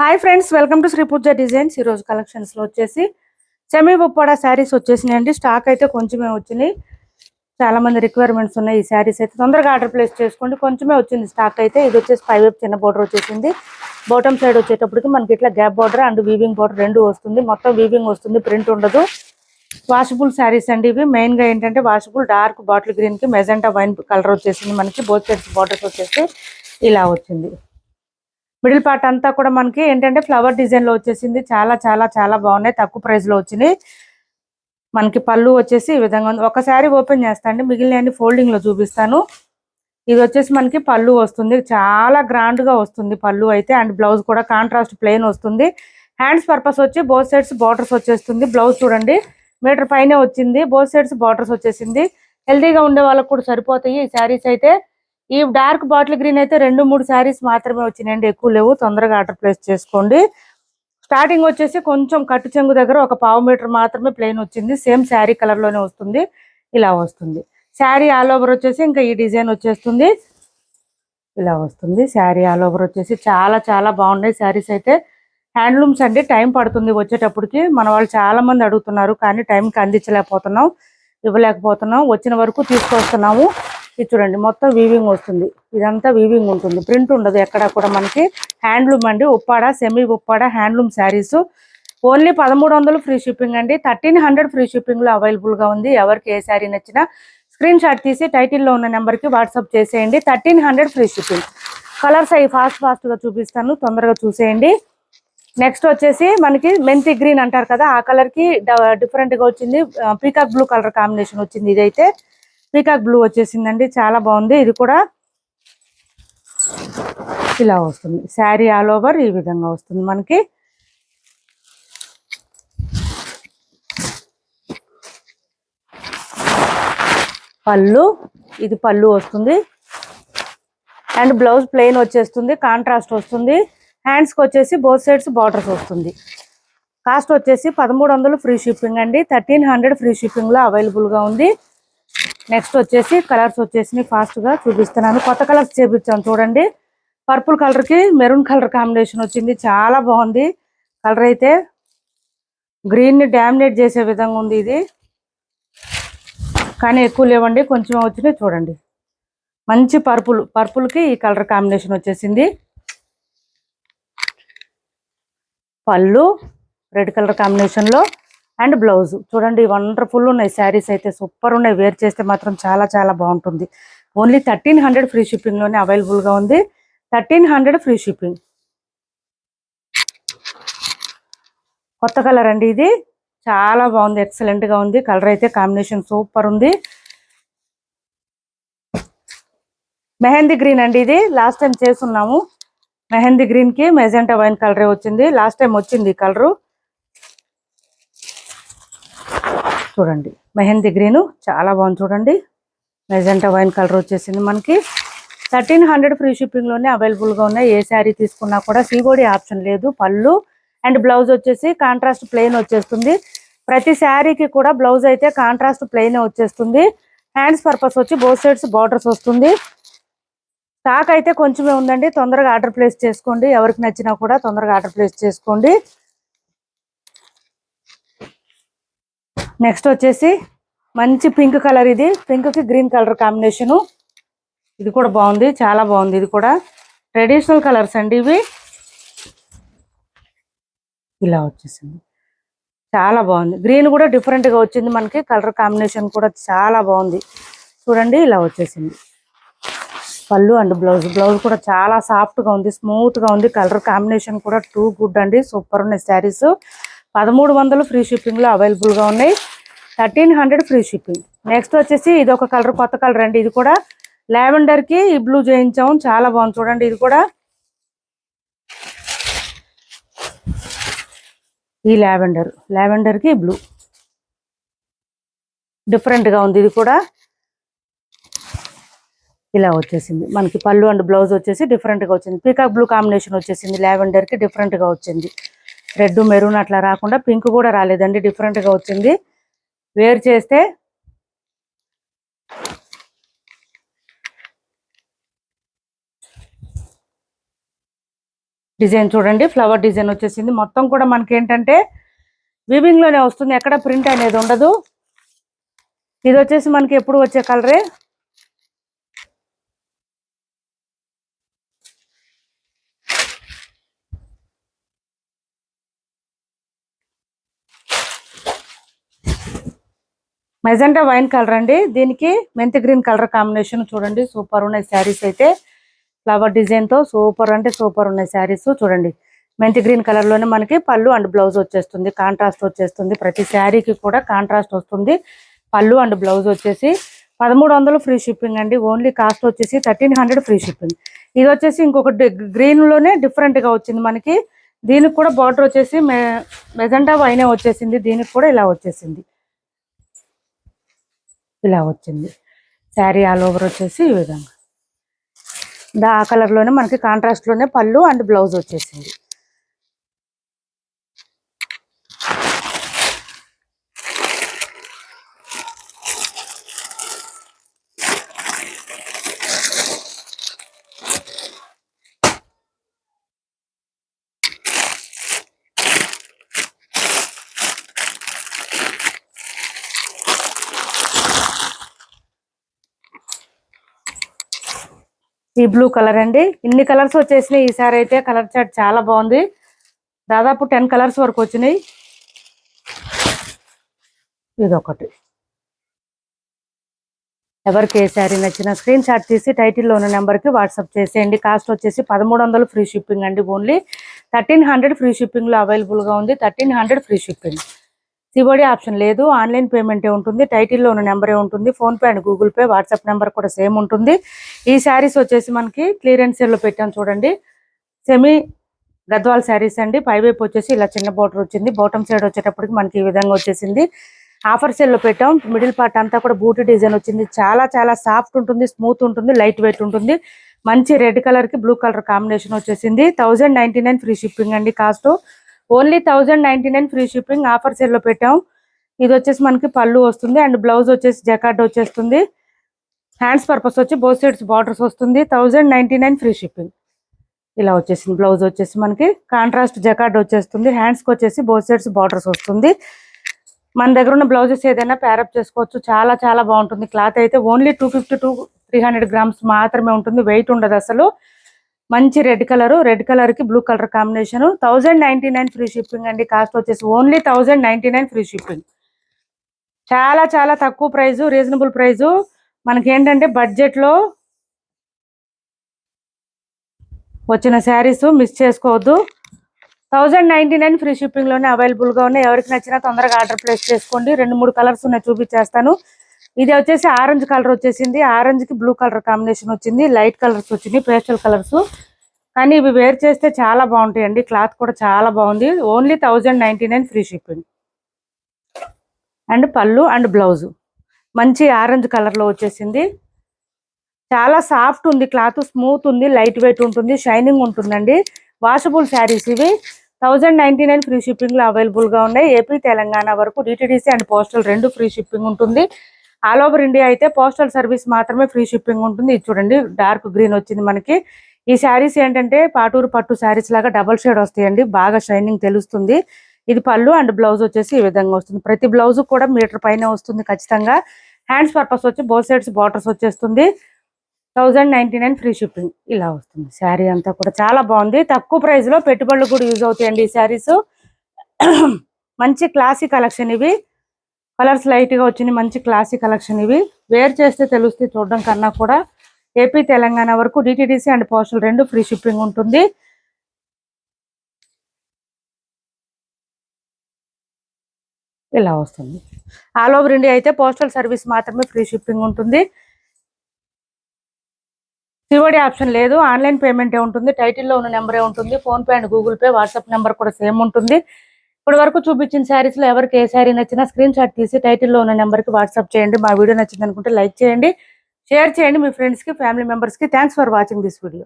Hi friends welcome to Sri Pooja designs ఈ రోజు వచ్చేసి సెమీ బొప్పాడ శారీస్ వచ్చేసినాయండి. స్టాక్ అయితే కొంచెమే వచ్చినాయి చాలామంది రిక్వైర్మెంట్స్ ఉన్నాయి ఈ శారీస్ అయితే. తొందరగా ఆర్డర్ ప్లేస్ చేసుకోండి. కొంచెమే వచ్చింది స్టాక్ అయితే. ఇది వచ్చేసి ఫైవ్ వైపు చిన్న బోర్డర్ వచ్చేసింది. బాటమ్ సైడ్ వచ్చేటప్పటికి మనకి ఇట్లా gap border and weaving border రెండు వస్తుంది. మొత్తం వీవింగ్ వస్తుంది. ప్రింట్ ఉండదు. వాషబుల్ శారీస్ అండి ఇవి. మెయిన్గా ఏంటంటే వాషబుల్ డార్క్ బాటిల్ గ్రీన్కి మెజెంటా వైన్ కలర్ వచ్చేసింది మనకి. బోత్ సైడ్స్ బార్డర్స్ వచ్చేసి ఇలా వచ్చింది. మిడిల్ పార్ట్ అంతా కూడా మనకి ఏంటంటే ఫ్లవర్ డిజైన్లో వచ్చేసింది. చాలా చాలా చాలా బాగున్నాయి. తక్కువ ప్రైస్లో వచ్చినాయి. మనకి పళ్ళు వచ్చేసి ఈ విధంగా ఉంది. ఒక శారీ ఓపెన్ చేస్తాను మిగిలిన ఫోల్డింగ్లో చూపిస్తాను. ఇది వచ్చేసి మనకి పళ్ళు వస్తుంది. చాలా గ్రాండ్గా వస్తుంది పళ్ళు అయితే. అండ్ బ్లౌజ్ కూడా కాంట్రాస్ట్ ప్లెయిన్ వస్తుంది. హ్యాండ్స్ పర్పస్ వచ్చి బోత్ సైడ్స్ బార్డర్స్ వచ్చేస్తుంది. బ్లౌజ్ చూడండి. మీటర్ పైనే వచ్చింది. బోత్ సైడ్స్ బార్డర్స్ వచ్చేసింది. హెల్దీగా ఉండే వాళ్ళకి కూడా సరిపోతాయి ఈ శారీస్ అయితే. ఈ డార్క్ బాటిల్ గ్రీన్ అయితే రెండు మూడు శారీస్ మాత్రమే వచ్చినాయండి. ఎక్కువ లేవు. తొందరగా ఆర్డర్ ప్లేస్ చేసుకోండి. స్టార్టింగ్ వచ్చేసి కొంచెం కట్టు చెంగు దగ్గర ఒక పావు మీటర్ మాత్రమే ప్లెయిన్ వచ్చింది. సేమ్ శారీ కలర్లోనే వస్తుంది. ఇలా వస్తుంది. శారీ ఆల్ ఓవర్ వచ్చేసి ఇంకా ఈ డిజైన్ వచ్చేస్తుంది. ఇలా వస్తుంది. శారీ ఆల్ ఓవర్ వచ్చేసి చాలా చాలా బాగున్నాయి శారీస్ అయితే. హ్యాండ్లూమ్స్ అండి. టైం పడుతుంది వచ్చేటప్పటికి. మన వాళ్ళు చాలా మంది అడుగుతున్నారు కానీ టైంకి అందించలేకపోతున్నాం ఇవ్వలేకపోతున్నాం. వచ్చిన వరకు తీసుకొస్తున్నాము. ఇది చూడండి మొత్తం వీవింగ్ వస్తుంది. ఇదంతా వీవింగ్ ఉంటుంది. ప్రింట్ ఉండదు ఎక్కడ కూడా మనకి. హ్యాండ్లూమ్ అండి Uppada semi Uppada handloom sarees only పదమూడు వందలు ఫ్రీ షిప్పింగ్ అండి. థర్టీన్ హండ్రెడ్ ఫ్రీ షిప్పింగ్లో లో అవైలబుల్గా ఉంది. ఎవరికి ఏ శారీ నచ్చినా స్క్రీన్ షాట్ తీసి టైటిల్లో ఉన్న నెంబర్కి వాట్సాప్ చేసేయండి. Thirteen hundred free shipping colours అవి ఫాస్ట్ ఫాస్ట్గా చూపిస్తాను. తొందరగా చూసేయండి. నెక్స్ట్ వచ్చేసి మనకి మెంతి గ్రీన్ అంటారు కదా ఆ కలర్కి డిఫరెంట్గా వచ్చింది. పీకాక్ బ్లూ కలర్ కాంబినేషన్ వచ్చింది ఇదైతే. పీకాక్ బ్లూ వచ్చేసిందండి. చాలా బాగుంది. ఇది కూడా ఇలా వస్తుంది. శారీ ఆల్ ఓవర్ ఈ విధంగా వస్తుంది మనకి. పళ్ళు. ఇది పళ్ళు వస్తుంది. అండ్ బ్లౌజ్ ప్లెయిన్ వచ్చేస్తుంది. కాంట్రాస్ట్ వస్తుంది. హ్యాండ్స్కి వచ్చేసి బోత్ సైడ్స్ బార్డర్స్ వస్తుంది. కాస్ట్ వచ్చేసి పదమూడు వందలు ఫ్రీ షిప్పింగ్ అండి. థర్టీన్ హండ్రెడ్ ఫ్రీ షిప్పింగ్లో అవైలబుల్గా ఉంది. నెక్స్ట్ వచ్చేసి కలర్స్ వచ్చేసి ఫాస్ట్గా చూపిస్తున్నాను. కొత్త కలర్స్ చేపించాను చూడండి. పర్పుల్ కలర్కి మెరూన్ కలర్ కాంబినేషన్ వచ్చింది. చాలా బాగుంది. కలర్ అయితే గ్రీన్ని డామినేట్ చేసే విధంగా ఉంది ఇది. కానీ ఎక్కువ లేవండి. కొంచెం వచ్చినాయి చూడండి. మంచి పర్పుల్ పర్పుల్కి ఈ కలర్ కాంబినేషన్ వచ్చేసింది. పళ్ళు రెడ్ కలర్ కాంబినేషన్లో అండ్ బ్లౌజ్. చూడండి వండర్ఫుల్ ఉన్నాయి. శారీస్ అయితే సూపర్ ఉన్నాయి. వేర్ చేస్తే మాత్రం చాలా చాలా బాగుంటుంది. ఓన్లీ థర్టీన్ హండ్రెడ్ ఫ్రీ షిప్పింగ్లోనే అవైలబుల్గా ఉంది. Thirteen hundred free shipping. కొత్త కలర్ అండి ఇది. చాలా బాగుంది. ఎక్సలెంట్గా ఉంది. కలర్ అయితే కాంబినేషన్ సూపర్ ఉంది. మెహందీ గ్రీన్ అండి ఇది. లాస్ట్ టైం చేసున్నాము మెహందీ గ్రీన్కి మెజెంటా వైన్ కలరే వచ్చింది. లాస్ట్ టైం వచ్చింది ఈ కలరు చూడండి. మెహందీ గ్రీన్ చాలా బాగుంది చూడండి. మెజెంటా వైన్ కలర్ వచ్చేసింది మనకి. థర్టీన్ హండ్రెడ్ ఫ్రీ షిప్పింగ్లోనే అవైలబుల్గా ఉన్నాయి. ఏ శారీ తీసుకున్నా కూడా సీబోడి ఆప్షన్ లేదు. పళ్ళు అండ్ బ్లౌజ్ వచ్చేసి కాంట్రాస్ట్ ప్లెయిన్ వచ్చేస్తుంది. ప్రతి శారీకి కూడా బ్లౌజ్ అయితే కాంట్రాస్ట్ ప్లెయిన్ వచ్చేస్తుంది. హ్యాండ్స్ పర్పస్ వచ్చి బోత్ సైడ్స్ బార్డర్స్ వస్తుంది. స్టాక్ అయితే కొంచెమే ఉందండి. తొందరగా ఆర్డర్ ప్లేస్ చేసుకోండి. ఎవరికి నచ్చినా కూడా తొందరగా ఆర్డర్ ప్లేస్ చేసుకోండి. నెక్స్ట్ వచ్చేసి మంచి పింక్ కలర్ ఇది. పింక్కి గ్రీన్ కలర్ కాంబినేషను ఇది కూడా బాగుంది. చాలా బాగుంది ఇది కూడా. ట్రెడిషనల్ కలర్స్ అండి ఇవి. ఇలా వచ్చేసింది. చాలా బాగుంది. గ్రీన్ కూడా డిఫరెంట్గా వచ్చింది మనకి. కలర్ కాంబినేషన్ కూడా చాలా బాగుంది. చూడండి ఇలా వచ్చేసింది. పళ్ళు అండ్ బ్లౌజ్ బ్లౌజ్ కూడా చాలా సాఫ్ట్గా ఉంది స్మూత్గా ఉంది. కలర్ కాంబినేషన్ కూడా టూ గుడ్ అండి. సూపర్ ఉన్నాయి శారీస్ పదమూడు వందలు ఫ్రీ షిప్పింగ్లో అవైలబుల్గా ఉన్నాయి. Thirteen hundred free shipping. Next వచ్చేసి ఇది ఒక కలర్ కొత్త కలర్ అండి. ఇది కూడా లావెండర్కి ఈ బ్లూ చేయించాము చాలా బాగుంది చూడండి. ఇది కూడా ఈ లావెండర్ లావెండర్కి బ్లూ. డిఫరెంట్గా ఉంది. ఇది కూడా ఇలా వచ్చేసింది. మనకి పళ్ళు అండ్ బ్లౌజ్ వచ్చేసి డిఫరెంట్గా వచ్చింది. పీకాక్ బ్లూ కాంబినేషన్ వచ్చేసింది. లావెండర్కి వచ్చింది. రెడ్ మెరూన్ అట్లా రాకుండా పింక్ కూడా రాలేదండి. డిఫరెంట్గా వచ్చింది. వేర్ చేస్తే డిజైన్ చూడండి. ఫ్లవర్ డిజైన్ వచ్చేసింది. మొత్తం కూడా మనకి ఏంటంటే వీవింగ్లోనే వస్తుంది. ఎక్కడ ప్రింట్ అనేది ఉండదు. ఇది వచ్చేసి మనకి ఎప్పుడు వచ్చే కలరే మెజెంటా వైన్ కలర్ అండి. దీనికి మెంతి గ్రీన్ కలర్ కాంబినేషన్ చూడండి. సూపర్ ఉన్నాయి శారీస్ అయితే. ఫ్లవర్ డిజైన్తో సూపర్ అంటే సూపర్ ఉన్నాయి శారీస్. చూడండి. మెంతి గ్రీన్ కలర్లోనే మనకి పళ్ళు అండ్ బ్లౌజ్ వచ్చేస్తుంది. కాంట్రాస్ట్ వచ్చేస్తుంది. ప్రతి శారీకి కూడా కాంట్రాస్ట్ వస్తుంది. పళ్ళు అండ్ బ్లౌజ్ వచ్చేసి పదమూడు వందలు ఫ్రీ షిప్పింగ్ అండి. ఓన్లీ కాస్ట్ వచ్చేసి థర్టీన్ హండ్రెడ్ ఫ్రీ షిప్పింగ్. ఇది వచ్చేసి ఇంకొకటి గ్రీన్లోనే వచ్చింది మనకి. దీనికి కూడా బార్డర్ వచ్చేసి మె మెజెంటా వైనే వచ్చేసింది. దీనికి కూడా ఇలా వచ్చేసింది. ఇలా వచ్చింది. శారీ ఆల్ ఓవర్ వచ్చేసి ఈ విధంగా. దా ఆ కలర్లోనే మనకి కాంట్రాస్ట్లోనే పళ్ళు అండ్ బ్లౌజ్ వచ్చేసింది. ఈ బ్లూ కలర్ అండి. ఇన్ని కలర్స్ వచ్చేసినాయి. ఈసారి అయితే కలర్ చార్ట్ చాలా బాగుంది. దాదాపు టెన్ కలర్స్ వరకు వచ్చినాయి. ఇదొకటి. ఎవరికి ఏ శారీ నచ్చిన స్క్రీన్ షాట్ తీసి టైటిల్లో ఉన్న నెంబర్కి వాట్సాప్ చేసేయండి. కాస్ట్ వచ్చేసి పదమూడు వందలు ఫ్రీ షిప్పింగ్ అండి ఓన్లీ థర్టీన్ హండ్రెడ్ ఫ్రీ షిప్పింగ్లో అవైలబుల్గా ఉంది. Thirteen hundred free shipping C O D option లేదు. ఆన్లైన్ పేమెంటే ఉంటుంది. టైటిల్లో ఉన్న నెంబరే ఉంటుంది. PhonePe and Google Pay WhatsApp number కూడా సేమ్ ఉంటుంది. ఈ శారీస్ వచ్చేసి మనకి క్లియరెన్స్ సేల్లో పెట్టాం చూడండి. సెమీ గద్వాల్ శారీస్ అండి. పైవైపు వచ్చేసి ఇలా చిన్న బోర్డర్ వచ్చింది. బాటమ్ సైడ్ వచ్చేటప్పటికి మనకి ఈ విధంగా వచ్చేసింది. ఆఫర్ సెల్లో పెట్టాం. మిడిల్ పార్ట్ అంతా కూడా బూటీ డిజైన్ వచ్చింది. చాలా చాలా సాఫ్ట్ ఉంటుంది. స్మూత్ ఉంటుంది. లైట్ వెయిట్ ఉంటుంది. మంచి రెడ్ కలర్కి బ్లూ కలర్ కాంబినేషన్ వచ్చేసింది. Thousand ninety nine free shipping అండి cost. Only thousand ninety nine free shipping offer సేల్లో పెట్టాం. ఇది వచ్చేసి మనకి పళ్ళు వస్తుంది అండ్ బ్లౌజ్ వచ్చేసి జకార్డ్ వచ్చేస్తుంది. హ్యాండ్స్ పర్పస్ వచ్చి బోత్ సైడ్స్ బార్డర్స్ వస్తుంది. Thousand ninety nine free shipping. ఇలా వచ్చేసింది బ్లౌజ్ వచ్చేసి మనకి. కాంట్రాస్ట్ జకార్డ్ వచ్చేస్తుంది. హ్యాండ్స్కి వచ్చేసి బోత్ సైడ్స్ బార్డర్స్ వస్తుంది. మన దగ్గర ఉన్న బ్లౌజెస్ ఏదైనా ప్యారప్ చేసుకోవచ్చు. చాలా చాలా బాగుంటుంది. క్లాత్ అయితే only two fifty two three hundred grams మాత్రమే ఉంటుంది. వెయిట్ ఉండదు అసలు. మంచి రెడ్ కలర్ రెడ్ కలర్కి blue colour combination. Thousand ninety nine free shipping అండి. కాస్ట్ వచ్చేసి only thousand ninety nine free shipping. చాలా చాలా తక్కువ ప్రైస్ రీజనబుల్ ప్రైస్ మనకి ఏంటంటే బడ్జెట్లో వచ్చిన శారీస్ మిస్ చేసుకోవద్దు. Thousand ninety nine free shipping అవైలబుల్గా అవైలబుల్గా ఉన్నాయి. ఎవరికి నచ్చినా తొందరగా ఆర్డర్ ప్లేస్ చేసుకోండి. రెండు మూడు కలర్స్ ఉన్నాయి చూపించేస్తాను. ఇది వచ్చేసి ఆరెంజ్ కలర్ వచ్చేసింది. ఆరెంజ్కి బ్లూ కలర్ కాంబినేషన్ వచ్చింది. లైట్ కలర్స్ వచ్చింది పేస్టల్ కలర్స్. కానీ ఇవి వేర్ చేస్తే చాలా బాగుంటాయండి. క్లాత్ కూడా చాలా బాగుంది. Only thousand ninety nine free shipping. And పళ్ళు అండ్ బ్లౌజ్. మంచి ఆరెంజ్ కలర్లో వచ్చేసింది. చాలా సాఫ్ట్ ఉంది క్లాత్ స్మూత్ ఉంది లైట్ వెయిట్ ఉంటుంది షైనింగ్ ఉంటుందండి. వాషబుల్ శారీస్ ఇవి. థౌజండ్ నైన్టీ నైన్ ఫ్రీ షిప్పింగ్లో అవైలబుల్గా ఉన్నాయి. ఏపీ తెలంగాణ వరకు డిటిడిసి అండ్ పోస్టల్ రెండు ఫ్రీ షిప్పింగ్ ఉంటుంది. ఆల్ ఓవర్ ఇండియా అయితే పోస్టల్ సర్వీస్ మాత్రమే ఫ్రీ షిప్పింగ్ ఉంటుంది. ఇది చూడండి డార్క్ గ్రీన్ వచ్చింది మనకి. ఈ శారీస్ ఏంటంటే పాటూరు పట్టు శారీస్ లాగా డబల్ షేడ్ వస్తాయండి. బాగా షైనింగ్ తెలుస్తుంది. ఇది పళ్ళు అండ్ బ్లౌజ్ వచ్చేసి ఈ విధంగా వస్తుంది. ప్రతి బ్లౌజ్ కూడా మీటర్ పైన వస్తుంది ఖచ్చితంగా. హ్యాండ్స్ పర్పస్ వచ్చి బోత్ సైడ్స్ బార్డర్స్ వచ్చేస్తుంది. Thousand ninety nine free shipping ఇలా వస్తుంది. శారీ అంతా కూడా చాలా బాగుంది. తక్కువ ప్రైస్లో పెట్టుబడులు కూడా యూజ్ అవుతాయండి ఈ శారీస్. మంచి క్లాసీ కలెక్షన్ ఇవి. కలర్స్ లైట్గా మంచి క్లాసిక్ కలెక్షన్ ఇవి. వేర్ చేస్తే తెలుస్తుంది చూడడం కన్నా కూడా. ఏపీ తెలంగాణ వరకు డిటీడీసీ అండ్ పోస్టల్ రెండు ఫ్రీ షిప్పింగ్ ఉంటుంది. ఇలా వస్తుంది. ఆల్ ఓవర్ ఇండియా అయితే పోస్టల్ సర్వీస్ మాత్రమే ఫ్రీ షిప్పింగ్ ఉంటుంది. సివడి ఆప్షన్ లేదు. ఆన్లైన్ పేమెంటే ఉంటుంది. టైటిల్లో ఉన్న నెంబరే ఉంటుంది. PhonePe and Google Pay WhatsApp number కూడా సేమ్ ఉంటుంది. ఇప్పటి వరకు చూపించిన శారీస్లో ఎవరికి ఏ శారీ నచ్చినా స్క్రీన్ షాట్ తీసి టైటిల్లో ఉన్న నెంబర్కి వాట్సాప్ చేయండి. మా వీడియో నచ్చింది అనుకుంటే లైక్ చేయండి. షేర్ చేయండి మీ ఫ్రెండ్స్కి ఫ్యామిలీ మెంబర్స్కి. Thanks for watching this video